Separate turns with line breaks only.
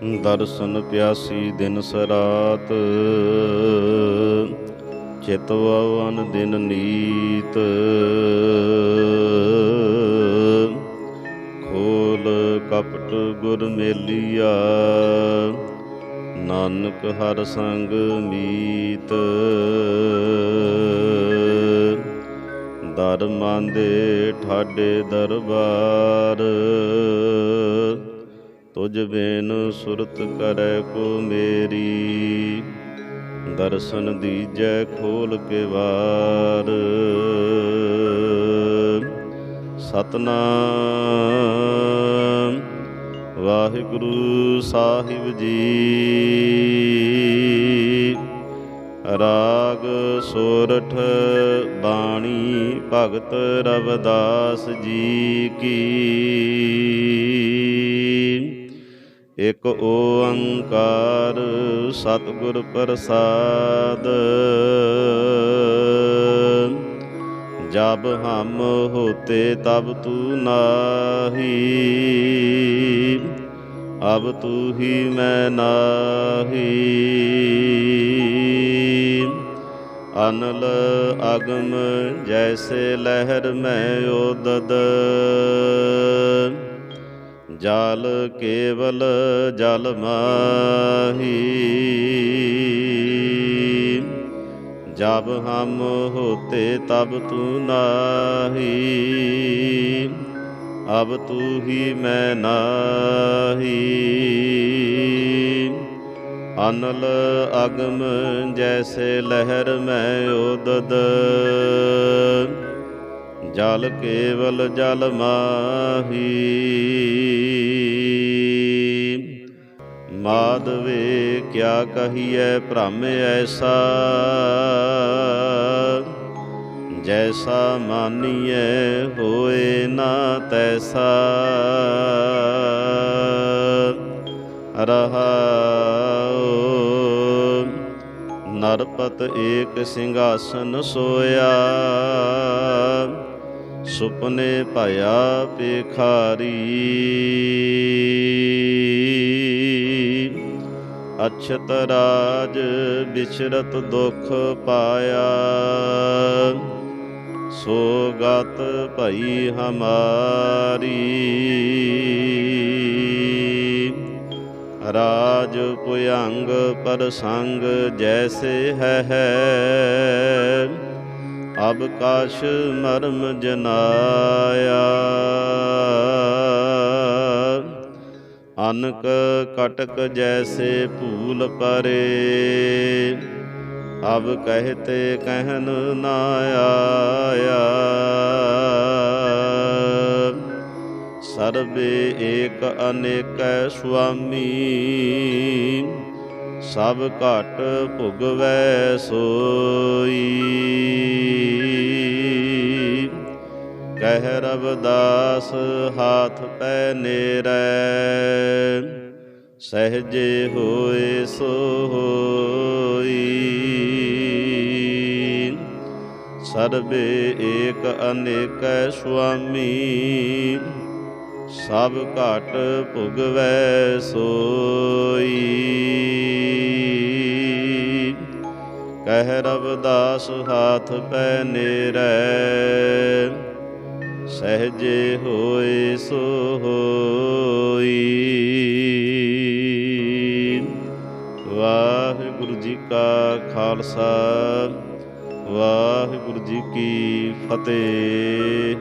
ਦਰਸ਼ਨ ਪਿਆਸੀ ਦਿਨ ਸਰਾਤ ਚਿਤਵਨ ਦਿਨ ਨੀਤ। ਖੋਲ ਕਪਟ ਗੁਰ ਮੇਲੀਆ, ਨਾਨਕ ਹਰ ਸੰਗ ਮੀਤ। ਦਰ ਮੰਦੇ ਠਾਡੇ ਦਰਬਾਰ ਤੁਝ ਬੇਨ ਸੁਰਤ ਕਰੈ ਕੋ ਮੇਰੀ, ਦਰਸ਼ਨ ਦੀਜੈ ਖੋਲ ਕੇ ਵਾਰ। ਸਤਨਾਮ, ਵਾਹਿਗੁਰੂ ਸਾਹਿਬ ਜੀ। ਰਾਗ ਸੋਰਠ ਬਾਣੀ ਭਗਤ ਰਵਦਾਸ ਜੀ ਕੀ। ਇਕ ਓੰਕਾਰ ਸਤਿਗੁਰ ਪ੍ਰਸਾਦ। ਜਬ ਹਮ ਹੋਤੇ ਤਬ ਤੂ ਨਾਹੀ, ਅਬ ਤੂ ਹੀ ਮੈਂ ਨਾਹੀ। ਅਨਲ ਅਗਮ ਜੈਸੇ ਲਹਿਰ ਮੈਂ ਓਦਦ ਜਲ ਕੇਵਲ ਜਲ ਮਾਹੀ। ਜਬ ਹਮ ਹੋਤੇ ਤਬ ਤੂ ਨਾਹੀ। ਅਬ ਤੂ ਹੀ ਮੈਂ ਨਾਹੀ। ਅਨਲ ਅਗਮ ਜੈਸੇ ਲਹਿਰ ਮੈਂ ਓਦਦ ਜਲ ਕੇਵਲ ਜਲ ਮਾਹੀ। ਕਿਆ ਕਹੀਐ, ਭ੍ਰਮ ਐਸਾ। ਜੈਸਾ ਮਾਨੀਐ, ਹੋਏ ਨਾ ਤੈਸਾ। ਰਹਾਉ, ਨਰਪਤ ਏਕ ਸਿੰਘਾਸਨ ਸੋਇਆ। ਸੁਪਨੇ ਭਇਆ ਪੇਖਾਰੀ ਅਛਤ ਰਾਜ ਬਿਛਰਤ ਦੁਖ ਪਾਇਆ। ਸੋ ਗਤ ਭਈ ਹਮਾਰੀ। ਰਾਜ ਪੁਯੰਗ ਪਰਸੰਗ ਜੈਸੇ ਹੈ ਹੈ। ਅਬ ਕਾਸ਼ ਮਰਮ ਜਨਾਇਆ। ਅਨਕ ਕਟਕ ਜੈਸੇ ਭੂਲ ਪਰੇ। ਅਬ ਕਹਤੇ ਕਹਿਨ ਨਾ ਆਇਆ। ਸਰਬੇ ਏਕ ਅਨੇਕੈ ਸੁਆਮੀ। ਸਭ ਘਟ ਭੁਗਵੈ ਸੋਈ। ਕਹਿ ਰਵਦਾਸ, ਹਾਥ ਪੈ ਨੇਰੈ। ਸਹਜੇ ਹੋਏ ਸੋ ਹੋਈ। ਸਰਬੇ ਏਕ ਅਨੇਕੈ ਸੁਆਮੀ, ਸਭ ਘਟ ਭੁਗਵੈ ਸੋਈ। ਕਹਿ ਰਵਦਾਸ, ਹਾਥ ਪੈ ਨੇਰੈ। ਸਹਜੇ ਹੋਏ ਸੋ ਹੋਈ ਵਾਹਿਗੁਰੂ ਜੀ ਕਾ ਖਾਲਸਾ ਵਾਹਿਗੁਰੂ ਜੀ ਕੀ ਫਤਿਹ।